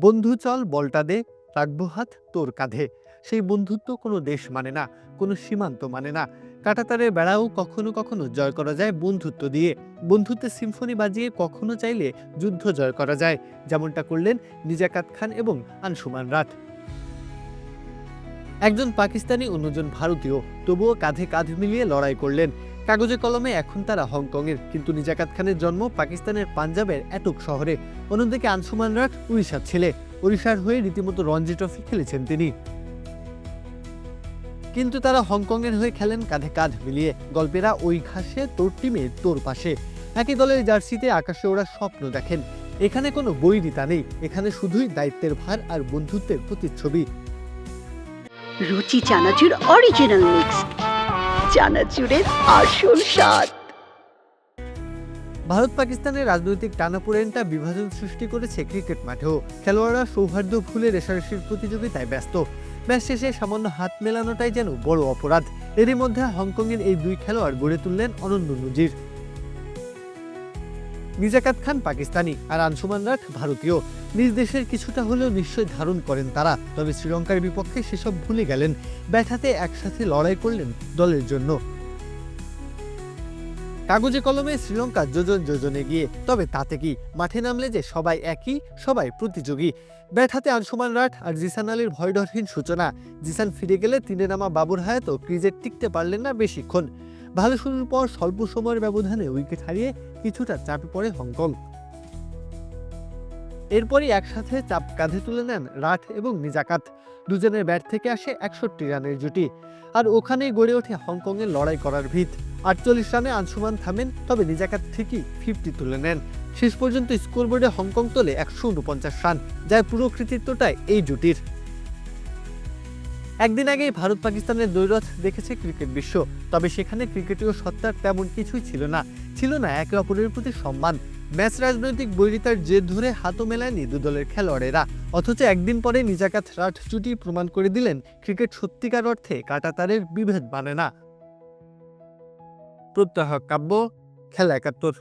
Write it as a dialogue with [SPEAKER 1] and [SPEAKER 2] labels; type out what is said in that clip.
[SPEAKER 1] বন্ধু চল বলটা দে, রাখব হাত তোর কাঁধে। সেই বন্ধুত্ব কোনো দেশ মানে না, কোনো সীমান্ত মানে না। কাটাতারের বেড়াও কখনো কখনো জয় করা যায় বন্ধুত্ব দিয়ে। বন্ধুত্বের সিম্ফনি বাজিয়ে কখনো চাইলে যুদ্ধ জয় করা যায়। যেমনটা করলেন নিজাকাত খান এবং আনসুমান রাট একজন পাকিস্তানি অন্যজন ভারতীয়, তবুও কাঁধে কাঁধ মিলিয়ে লড়াই করলেন। কাগজে কলমে এখন তারা হংকংয়ের, কিন্তু নিজাকাত খানের জন্ম পাকিস্তানের পাঞ্জাবের এটক শহরে। অন্যদিকে আনসুমান রাট উড়িষ্যার ছেলে। ওড়িশার হয়ে রীতিমতো রঞ্জি ট্রফি খেলেছেন তিনি। কিন্তু তারা হংকংয়ের হয়ে খেলেন কাঁধে কাঁধ মিলিয়ে। গল্পেরা ওই ঘাসে তোর টিমে তোর পাশে। একই দলের জার্সিতে আকাশে ওরা স্বপ্ন দেখেন। এখানে কোনো বৈরিতা নেই। এখানে শুধুই দায়িত্বের ভার আর বন্ধুত্বের প্রতিচ্ছবি।
[SPEAKER 2] রুচি চানাচুর অরিজিনাল মিক্স আসল স্বাদ।
[SPEAKER 1] ভারত পাকিস্তানের রাজনৈতিক টানাপোড়েনটা বিভাজন সৃষ্টি করেছে ক্রিকেট মাঠেও। খেলোয়াড়রা সৌহার্দ্য ভুলে রেশারেশির প্রতিযোগিতায় ব্যস্ত। ম্যাচ শেষে সামান্য হাত মেলানোটাই যেন বড় অপরাধ। এরই মধ্যে হংকংয়ের এই দুই খেলোয়াড় গড়ে তুললেন অনন্য নজির। নিজাকাত খান পাকিস্তানি আর আনসুমান রাট ভারতীয়। নিজ দেশের কিছুটা হলেও নিশ্চয় ধারণ করেন তারা, তবে শ্রীলঙ্কার বিপক্ষে সেসব ভুলে গেলেন, ব্যাটাতে একসাথে লড়াই করলেন দলের জন্য। কাগজে কলমে শ্রীলঙ্কা যোজন যোজনে গিয়ে, তবে তাতে কি মাঠে নামলে যে সবাই একই, সবাই প্রতিযোগী? ব্যাট আনসুমান রাট আর জিসান আলীর ভয়ডরহীন সূচনা। জিসান ফিরে গেলে তিনে নামা বাবুর হায়াতও ক্রিজে টিকতে পারলেন না বেশিক্ষণ। ভালো শুরুর পর স্বল্প সময়ের ব্যবধানে উইকেট হারিয়ে কিছুটা চাপে পড়ে হংকং। এরপরই একসাথে চাপ কাঁধে তুলে নেন রাঠ এবং নিজাকাত। দুজনের ব্যাট থেকে আসে একষট্টি রানের জুটি। আর ওখানেই গড়ে ওঠে হংকংয়ের লড়াই করার ভিত। আটচল্লিশ রানে আনসুমান থামেন, তবে নিজাকাত ঠিকই ফিফটি তুলে নেন। শেষ পর্যন্ত স্কোরবোর্ডে হংকং তোলে একশো উনপঞ্চাশ রান যার পুরো কৃতিত্বটাই এই জুটির। একদিন আগেই ভারত পাকিস্তানের দৈরথ দেখেছে ক্রিকেট বিশ্ব। তবে সেখানে ক্রিকেটীয় সত্তার তেমন কিছুই ছিল না। ছিল না একে অপরের প্রতি সম্মান। ম্যাচ রাজনৈতিক বৈরিতার জেদ ধরে হাতও মেলায়নি দু দলের খেলোয়াড়েরা। অথচ একদিন পরে নিজাকাত রাট চুটি প্রমাণ করে দিলেন, ক্রিকেট সত্যিকার অর্থে কাটাতারের বিভেদ মানে না। প্রত্যহ কাব্য, খেলা একাত্তর।